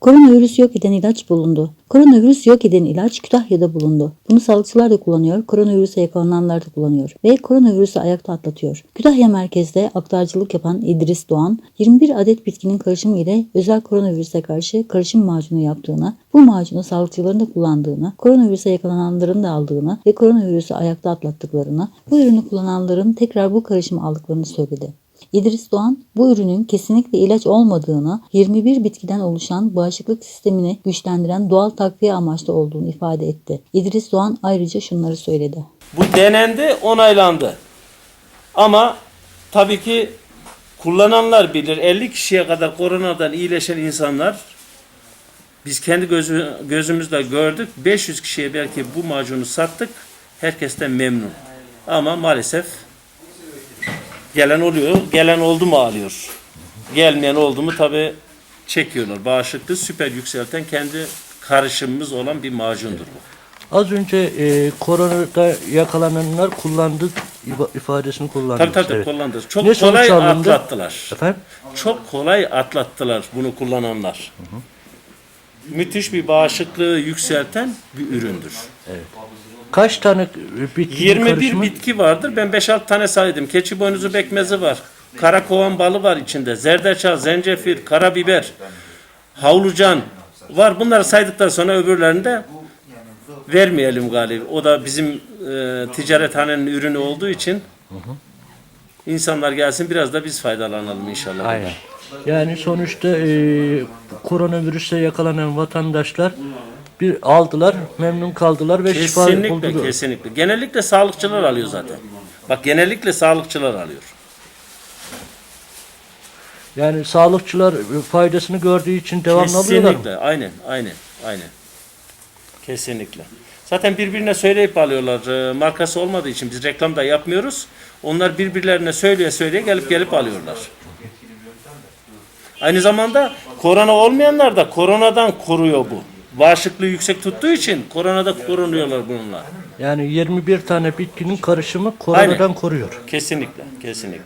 Koronavirüs yok eden ilaç bulundu. Koronavirüs yok eden ilaç Kütahya'da bulundu. Bunu sağlıkçılar da kullanıyor, koronavirüse yakalananlar da kullanıyor ve koronavirüsü ayakta atlatıyor. Kütahya merkezde aktarcılık yapan İdris Doğan, 21 adet bitkinin karışımı ile özel koronavirüse karşı karışım macunu yaptığını, bu macunu sağlıkçıların da kullandığını, koronavirüse yakalananların da aldığını ve koronavirüsü ayakta atlattıklarını, bu ürünü kullananların tekrar bu karışımı aldıklarını söyledi. İdris Doğan bu ürünün kesinlikle ilaç olmadığını, 21 bitkiden oluşan bağışıklık sistemini güçlendiren doğal takviye amaçlı olduğunu ifade etti. İdris Doğan ayrıca şunları söyledi. Bu denendi, onaylandı. Ama tabii ki kullananlar bilir. 50 kişiye kadar koronadan iyileşen insanlar biz kendi gözü, gözümüzle gördük. 500 kişiye belki bu macunu sattık. Herkes de memnun. Ama maalesef gelen oluyor. Gelen oldu mu alıyor. Gelmeyen oldu mu tabii çekiyorlar. Bağışıklığı süper yükselten kendi karışımımız olan bir macundur bu. Az önce e, koronada yakalananlar kullandı ifadesini kullandı. Tabii tabii Evet. kullandı. Çok Ne kolay atlattılar. Efendim? Çok kolay atlattılar bunu kullananlar. Müthiş bir bağışıklığı yükselten bir üründür. Kaç tane bitkinin 21 karışımı? bitki vardır. Ben 5-6 tane saydım. Keçi boynuzu bekmezi var. Karakovan balı var içinde. Zerdeçal, zencefil, karabiber, havlucan var. Bunları saydıktan sonra öbürlerini de vermeyelim galiba. O da bizim e, ticarethanenin ürünü olduğu için insanlar gelsin biraz da biz faydalanalım inşallah. Aynen. Yani sonuçta e, koronavirüse yakalanan vatandaşlar bir aldılar, memnun kaldılar ve şifa Kesinlikle, buldular. kesinlikle. Genellikle sağlıkçılar alıyor zaten. Bak genellikle sağlıkçılar alıyor. Yani sağlıkçılar faydasını gördüğü için devamlı alıyorlar mı? Kesinlikle, aynen, aynen, aynen. Kesinlikle. Zaten birbirine söyleyip alıyorlar. Ee, Markası olmadığı için biz reklam da yapmıyoruz. Onlar birbirlerine söyleye söyleye gelip gelip alıyorlar. Aynı zamanda korona olmayanlar da koronadan koruyor bu. Bağışıklığı yüksek tuttuğu için koronada korunuyorlar bununla. Yani 21 tane bitkinin karışımı koronadan Aynen. koruyor. Kesinlikle, kesinlikle.